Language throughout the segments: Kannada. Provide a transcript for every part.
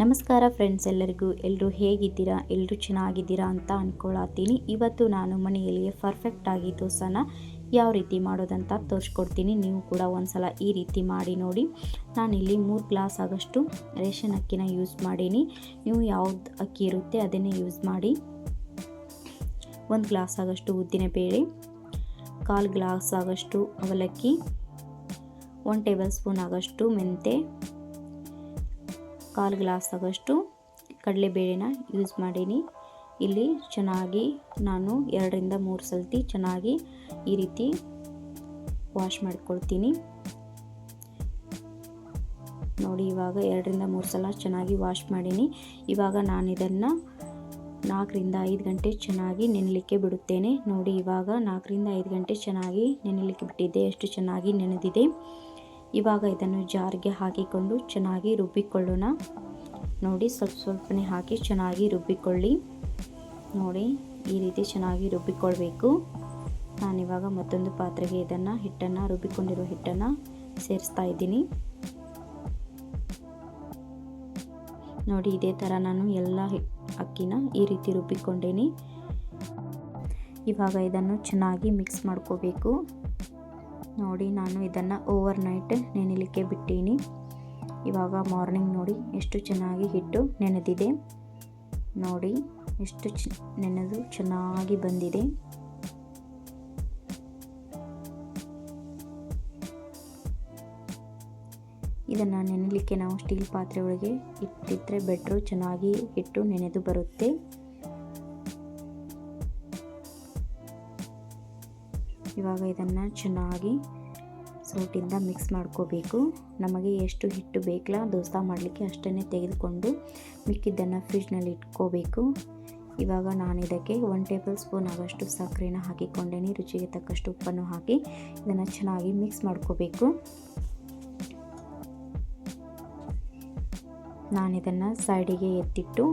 ನಮಸ್ಕಾರ ಫ್ರೆಂಡ್ಸ್ ಎಲ್ಲರಿಗೂ. ಎಲ್ಲರೂ ಹೇಗಿದ್ದೀರಾ? ಎಲ್ಲರೂ ಚೆನ್ನಾಗಿದ್ದೀರಾ ಅಂತ ಅಂದ್ಕೊಳತ್ತೀನಿ ಇವತ್ತು ನಾನು ಮನೆಯಲ್ಲಿಯೇ ಪರ್ಫೆಕ್ಟಾಗಿ ದೋಸೆನ ಯಾವ ರೀತಿ ಮಾಡೋದಂತ ತೋರಿಸ್ಕೊಡ್ತೀನಿ. ನೀವು ಕೂಡ ಒಂದ್ಸಲ ಈ ರೀತಿ ಮಾಡಿ ನೋಡಿ. ನಾನಿಲ್ಲಿ ಮೂರು ಗ್ಲಾಸ್ ಆಗಷ್ಟು ರೇಷನ್ ಅಕ್ಕಿನ ಯೂಸ್ ಮಾಡೀನಿ. ನೀವು ಯಾವ್ದು ಅಕ್ಕಿ ಇರುತ್ತೆ ಅದನ್ನೇ ಯೂಸ್ ಮಾಡಿ. ಒಂದು ಗ್ಲಾಸ್ ಆಗೋಷ್ಟು ಉದ್ದಿನ ಬೇಳೆ ಕಾಲು ಗ್ಲಾಸ್ ಆಗಷ್ಟು ಅವಲಕ್ಕಿ ಒನ್ ಟೇಬಲ್ ಸ್ಪೂನ್ ಆಗಷ್ಟು ಮೆಂತೆ ಕಾಲು ಗ್ಲಾಸ್ ಆಗೋಷ್ಟು ಕಡಲೆಬೇಳೆನ ಯೂಸ್ ಮಾಡೀನಿ. ಇಲ್ಲಿ ಚೆನ್ನಾಗಿ ನಾನು ಎರಡರಿಂದ ಮೂರು ಸಲ್ತಿ ಚೆನ್ನಾಗಿ ಈ ರೀತಿ ವಾಶ್ ಮಾಡ್ಕೊಳ್ತೀನಿ. ನೋಡಿ, ಇವಾಗ ಎರಡರಿಂದ ಮೂರು ಸಲ ಚೆನ್ನಾಗಿ ವಾಶ್ ಮಾಡೀನಿ. ಇವಾಗ ನಾನು ಇದನ್ನು ನಾಲ್ಕರಿಂದ ಐದು ಗಂಟೆ ಚೆನ್ನಾಗಿ ನೆನೆಲಿಕ್ಕೆ ಬಿಡುತ್ತೇನೆ. ನೋಡಿ, ಇವಾಗ ನಾಲ್ಕರಿಂದ ಐದು ಗಂಟೆ ಚೆನ್ನಾಗಿ ನೆನೆಲಿಕ್ಕೆ ಬಿಟ್ಟಿದ್ದೆ. ಎಷ್ಟು ಚೆನ್ನಾಗಿ ನೆನೆದಿದೆ. ಇವಾಗ ಇದನ್ನು ಜಾರ್ಗೆ ಹಾಕಿಕೊಂಡು ಚೆನ್ನಾಗಿ ರುಬ್ಬಿಕೊಳ್ಳೋಣ. ನೋಡಿ, ಸ್ವಲ್ಪ ಸ್ವಲ್ಪನೇ ಹಾಕಿ ಚೆನ್ನಾಗಿ ರುಬ್ಬಿಕೊಳ್ಳಿ. ನೋಡಿ, ಈ ರೀತಿ ಚೆನ್ನಾಗಿ ರುಬ್ಬಿಕೊಳ್ಬೇಕು. ನಾನಿವಾಗ ಮತ್ತೊಂದು ಪಾತ್ರೆಗೆ ಇದನ್ನು, ಹಿಟ್ಟನ್ನು ರುಬ್ಬಿಕೊಂಡಿರುವ ಹಿಟ್ಟನ್ನು ಸೇರಿಸ್ತಾ ಇದ್ದೀನಿ. ನೋಡಿ, ಇದೇ ಥರ ನಾನು ಎಲ್ಲ ಅಕ್ಕಿನ ಈ ರೀತಿ ರುಬ್ಬಿಕೊಂಡೇನಿ. ಇವಾಗ ಇದನ್ನು ಚೆನ್ನಾಗಿ ಮಿಕ್ಸ್ ಮಾಡ್ಕೋಬೇಕು. ನೋಡಿ, ನಾನು ಇದನ್ನು ಓವರ್ ನೈಟ್ ನೆನೆಲಿಕ್ಕೆ ಬಿಟ್ಟೀನಿ. ಇವಾಗ ಮಾರ್ನಿಂಗ್ ನೋಡಿ, ಎಷ್ಟು ಚೆನ್ನಾಗಿ ಹಿಟ್ಟು ನೆನೆದಿದೆ. ನೋಡಿ, ಎಷ್ಟು ಚ, ನೆನೆದು ಚೆನ್ನಾಗಿ ಬಂದಿದೆ. ಇದನ್ನು ನೆನೆಲಿಕ್ಕೆ ನಾವು ಸ್ಟೀಲ್ ಪಾತ್ರೆ ಒಳಗೆ ಇಟ್ಟಿದ್ರೆ ಬೆಟ್ರು ಚೆನ್ನಾಗಿ ಹಿಟ್ಟು ನೆನೆದು ಬರುತ್ತೆ. ಇವಾಗ ಇದನ್ನು ಚೆನ್ನಾಗಿ ಸೌಟಿಂದ ಮಿಕ್ಸ್ ಮಾಡ್ಕೋಬೇಕು. ನಮಗೆ ಎಷ್ಟು ಹಿಟ್ಟು ಬೇಕಲ್ಲ ದೋಸೆ ಮಾಡಲಿಕ್ಕೆ ಅಷ್ಟನ್ನೇ ತೆಗೆದುಕೊಂಡು ಮಿಕ್ಕಿದ್ದನ್ನು ಫ್ರಿಜ್ನಲ್ಲಿ ಇಟ್ಕೋಬೇಕು. ಇವಾಗ ನಾನು ಇದಕ್ಕೆ ಒನ್ ಟೇಬಲ್ ಸ್ಪೂನ್ ಆಗೋಷ್ಟು ಸಕ್ಕರೆನ ಹಾಕಿಕೊಂಡೇನೆ, ರುಚಿಗೆ ತಕ್ಕಷ್ಟು ಉಪ್ಪನ್ನು ಹಾಕಿ ಇದನ್ನು ಚೆನ್ನಾಗಿ ಮಿಕ್ಸ್ ಮಾಡ್ಕೋಬೇಕು. ನಾನಿದನ್ನು ಸೈಡಿಗೆ ಎತ್ತಿಟ್ಟು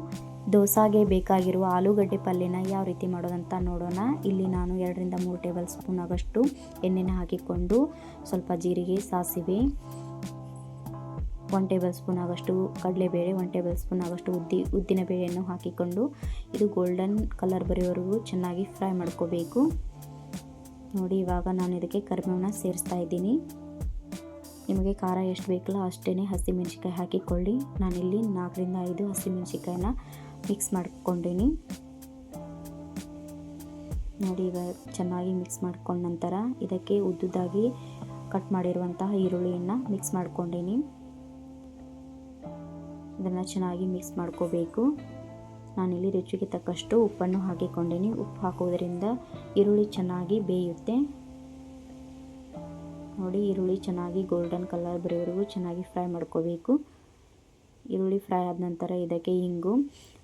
ದೋಸಾಗೆ ಬೇಕಾಗಿರುವ ಆಲೂಗಡ್ಡೆ ಪಲ್ಯನ ಯಾವ ರೀತಿ ಮಾಡೋದಂತ ನೋಡೋಣ. ಇಲ್ಲಿ ನಾನು ಎರಡರಿಂದ ಮೂರು ಟೇಬಲ್ ಸ್ಪೂನ್ ಆಗಷ್ಟು ಎಣ್ಣೆನ ಹಾಕಿಕೊಂಡು ಸ್ವಲ್ಪ ಜೀರಿಗೆ, ಸಾಸಿವೆ ಒನ್ ಟೇಬಲ್ ಸ್ಪೂನ್ ಆಗಷ್ಟು ಕಡಲೆಬೇಳೆ ಒನ್ ಟೇಬಲ್ ಸ್ಪೂನ್ ಆಗಷ್ಟು ಉದ್ದಿ, ಉದ್ದಿನ ಬೇಳೆಯನ್ನು ಹಾಕಿಕೊಂಡು ಇದು ಗೋಲ್ಡನ್ ಕಲರ್ ಬರೆಯೋವರೆಗೂ ಚೆನ್ನಾಗಿ ಫ್ರೈ ಮಾಡ್ಕೋಬೇಕು. ನೋಡಿ, ಇವಾಗ ನಾನು ಇದಕ್ಕೆ ಕರಿಬೇವನ್ನ ಸೇರಿಸ್ತಾ ಇದ್ದೀನಿ. ನಿಮಗೆ ಖಾರ ಎಷ್ಟು ಬೇಕಲ್ಲ ಅಷ್ಟೇ ಹಸಿಮೆಣ್ಸಿಕಾಯಿ ಹಾಕಿಕೊಳ್ಳಿ. ನಾನಿಲ್ಲಿ ನಾಲ್ಕರಿಂದ ಐದು ಹಸಿಮೆಣ್ಸಿಕಾಯಿನ ಮಿಕ್ಸ್ ಮಾಡ್ಕೊಂಡೀನಿ. ನೋಡಿ ಈಗ ಚೆನ್ನಾಗಿ ಮಿಕ್ಸ್ ಮಾಡ್ಕೊಂಡ ನಂತರ ಇದಕ್ಕೆ ಉದ್ದುದಾಗಿ ಕಟ್ ಮಾಡಿರುವಂತಹ ಈರುಳ್ಳಿಯನ್ನು ಮಿಕ್ಸ್ ಮಾಡ್ಕೊಂಡೀನಿ. ಇದನ್ನು ಚೆನ್ನಾಗಿ ಮಿಕ್ಸ್ ಮಾಡ್ಕೋಬೇಕು. ನಾನಿಲ್ಲಿ ರುಚಿಗೆ ತಕ್ಕಷ್ಟು ಉಪ್ಪನ್ನು ಹಾಕಿಕೊಂಡೀನಿ. ಉಪ್ಪು ಹಾಕೋದ್ರಿಂದ ಈರುಳ್ಳಿ ಚೆನ್ನಾಗಿ ಬೇಯುತ್ತೆ. ನೋಡಿ, ಈರುಳ್ಳಿ ಚೆನ್ನಾಗಿ ಗೋಲ್ಡನ್ ಕಲರ್ ಬರೋವರೆಗೂ ಚೆನ್ನಾಗಿ ಫ್ರೈ ಮಾಡ್ಕೋಬೇಕು. ಈರುಳ್ಳಿ ಫ್ರೈ ಆದ ನಂತರ ಇದಕ್ಕೆ ಹಿಂಗು,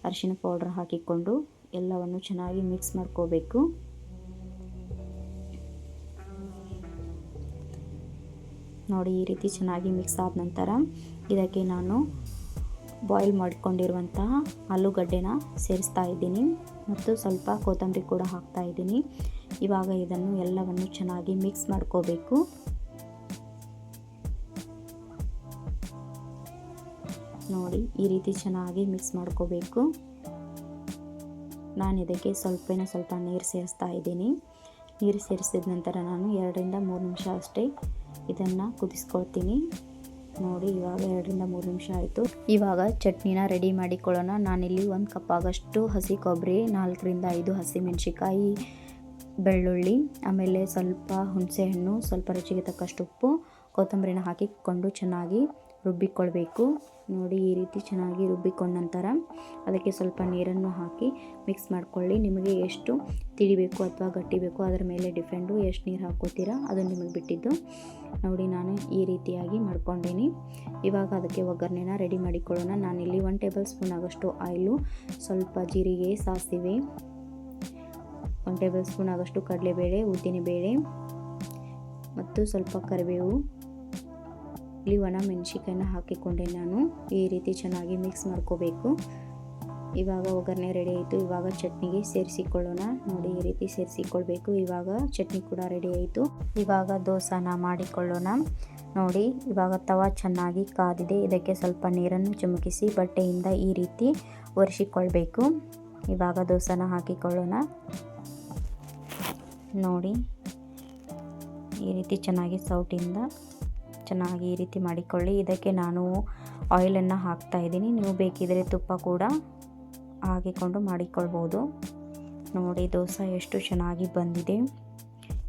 ಅರಿಶಿನ ಪೌಡ್ರ್ ಹಾಕಿಕೊಂಡು ಎಲ್ಲವನ್ನು ಚೆನ್ನಾಗಿ ಮಿಕ್ಸ್ ಮಾಡ್ಕೋಬೇಕು. ನೋಡಿ, ಈ ರೀತಿ ಚೆನ್ನಾಗಿ ಮಿಕ್ಸ್ ಆದ ನಂತರ ಇದಕ್ಕೆ ನಾನು ಬಾಯ್ಲ್ ಮಾಡಿಕೊಂಡಿರುವಂತಹ ಆಲೂಗಡ್ಡೆನ ಸೇರಿಸ್ತಾ ಇದ್ದೀನಿ ಮತ್ತು ಸ್ವಲ್ಪ ಕೊತ್ತಂಬರಿ ಕೂಡ ಹಾಕ್ತಾ ಇದ್ದೀನಿ. ಇವಾಗ ಇದನ್ನು ಎಲ್ಲವನ್ನು ಚೆನ್ನಾಗಿ ಮಿಕ್ಸ್ ಮಾಡ್ಕೋಬೇಕು. ನೋಡಿ ಈ ರೀತಿ ಚೆನ್ನಾಗಿ ಮಿಕ್ಸ್ ಮಾಡ್ಕೋಬೇಕು. ನಾನು ಇದಕ್ಕೆ ಸ್ವಲ್ಪನೇ ಸ್ವಲ್ಪ ನೀರು ಸೇರಿಸ್ತಾ ಇದ್ದೀನಿ. ನೀರು ಸೇರಿಸಿದ ನಂತರ ನಾನು ಎರಡರಿಂದ ಮೂರು ನಿಮಿಷ ಅಷ್ಟೇ ಇದನ್ನು ಕುದಿಸ್ಕೊಳ್ತೀನಿ. ನೋಡಿ, ಇವಾಗ ಎರಡರಿಂದ ಮೂರು ನಿಮಿಷ ಆಯಿತು. ಇವಾಗ ಚಟ್ನಿನ ರೆಡಿ ಮಾಡಿಕೊಳ್ಳೋಣ. ನಾನಿಲ್ಲಿ ಒಂದು ಕಪ್ ಆಗಷ್ಟು ಹಸಿ ಕೊಬ್ಬರಿ, ನಾಲ್ಕರಿಂದ ಐದು ಹಸಿ ಮೆಣಸಿಕಾಯಿ ಬೆಳ್ಳುಳ್ಳಿ, ಆಮೇಲೆ ಸ್ವಲ್ಪ ಹುಣಸೆಹಣ್ಣು, ಸ್ವಲ್ಪ ರುಚಿಗೆ ತಕ್ಕಷ್ಟು ಉಪ್ಪು, ಕೊತ್ತಂಬರಿನ ಹಾಕಿಕೊಂಡು ಚೆನ್ನಾಗಿ ರುಬ್ಬಿಕೊಳ್ಬೇಕು. ನೋಡಿ, ಈ ರೀತಿ ಚೆನ್ನಾಗಿ ರುಬ್ಬಿಕೊಂಡ ನಂತರ ಅದಕ್ಕೆ ಸ್ವಲ್ಪ ನೀರನ್ನು ಹಾಕಿ ಮಿಕ್ಸ್ ಮಾಡ್ಕೊಳ್ಳಿ. ನಿಮಗೆ ಎಷ್ಟು ತಿಳಿಬೇಕು ಅಥವಾ ಗಟ್ಟಿ ಬೇಕು ಅದರ ಮೇಲೆ ಡಿಫೆಂಡು ಎಷ್ಟು ನೀರು ಹಾಕೋತೀರಾ ಅದು ನಿಮಗೆ ಬಿಟ್ಟಿದ್ದು. ನೋಡಿ, ನಾನು ಈ ರೀತಿಯಾಗಿ ಮಾಡ್ಕೊಂಡೀನಿ. ಇವಾಗ ಅದಕ್ಕೆ ಒಗ್ಗರಣೆನ ರೆಡಿ ಮಾಡಿಕೊಳ್ಳೋಣ. ನಾನಿಲ್ಲಿ ಒನ್ ಟೇಬಲ್ ಸ್ಪೂನ್ ಆಗೋಷ್ಟು ಆಯಿಲು, ಸ್ವಲ್ಪ ಜೀರಿಗೆ, ಸಾಸಿವೆ ಒನ್ ಟೇಬಲ್ ಸ್ಪೂನ್ ಆಗೋಷ್ಟು ಕಡಲೆಬೇಳೆ, ಉದ್ದಿನಬೇಳೆ ಮತ್ತು ಸ್ವಲ್ಪ ಕರಿಬೇವು. ಇಲ್ಲಿ ಒಣ ಮೆಣಸಿಕಾಯಿನ ಹಾಕಿಕೊಂಡೆ ನಾನು. ಈ ರೀತಿ ಚೆನ್ನಾಗಿ ಮಿಕ್ಸ್ ಮಾಡ್ಕೋಬೇಕು. ಇವಾಗ ಒಗ್ಗರಣೆ ರೆಡಿ ಆಯಿತು. ಇವಾಗ ಚಟ್ನಿಗೆ ಸೇರಿಸಿಕೊಳ್ಳೋಣ. ನೋಡಿ, ಈ ರೀತಿ ಸೇರಿಸಿಕೊಳ್ಬೇಕು. ಇವಾಗ ಚಟ್ನಿ ಕೂಡ ರೆಡಿ ಆಯಿತು. ಇವಾಗ ದೋಸಾನ ಮಾಡಿಕೊಳ್ಳೋಣ. ನೋಡಿ, ಇವಾಗ ತವ ಚೆನ್ನಾಗಿ ಕಾದಿದೆ. ಇದಕ್ಕೆ ಸ್ವಲ್ಪ ನೀರನ್ನು ಚಿಮುಕಿಸಿ ಬಟ್ಟೆಯಿಂದ ಈ ರೀತಿ ಒರೆಸಿಕೊಳ್ಬೇಕು. ಇವಾಗ ದೋಸೆನ ಹಾಕಿಕೊಳ್ಳೋಣ. ನೋಡಿ, ಈ ರೀತಿ ಚೆನ್ನಾಗಿ ಸೌಟಿಂದ ಚೆನ್ನಾಗಿ ಈ ರೀತಿ ಮಾಡಿಕೊಳ್ಳಿ. ಇದಕ್ಕೆ ನಾನು ಆಯಿಲನ್ನು ಹಾಕ್ತಾ ಇದ್ದೀನಿ. ನೀವು ಬೇಕಿದ್ರೆ ತುಪ್ಪ ಕೂಡ ಹಾಕಿಕೊಂಡು ಮಾಡಿಕೊಳ್ಬೋದು. ನೋಡಿ, ದೋಸೆ ಎಷ್ಟು ಚೆನ್ನಾಗಿ ಬಂದಿದೆ.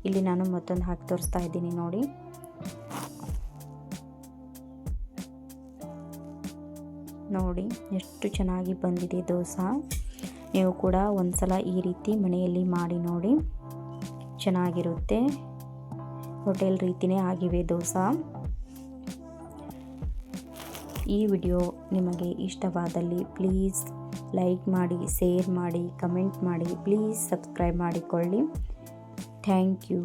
ಇಲ್ಲಿ ನಾನು ಮತ್ತೊಂದು ಹಾಕಿ ತೋರಿಸ್ತಾ ಇದ್ದೀನಿ ನೋಡಿ. ನೋಡಿ, ಎಷ್ಟು ಚೆನ್ನಾಗಿ ಬಂದಿದೆ ದೋಸೆ. ನೀವು ಕೂಡ ಒಂದ್ಸಲ ಈ ರೀತಿ ಮನೆಯಲ್ಲಿ ಮಾಡಿ ನೋಡಿ. ಚೆನ್ನಾಗಿರುತ್ತೆ. ಹೋಟೆಲ್ ರೀತಿಯೇ ಆಗಿವೆ ದೋಸೆ. ಈ ವಿಡಿಯೋ ನಿಮಗೆ ಇಷ್ಟವಾದಲ್ಲಿ ಪ್ಲೀಸ್ ಲೈಕ್ ಮಾಡಿ ಶೇರ್ ಮಾಡಿ ಕಮೆಂಟ್ ಮಾಡಿ ಪ್ಲೀಸ್ ಸಬ್ಸ್ಕ್ರೈಬ್ ಮಾಡಿಕೊಳ್ಳಿ. Thank you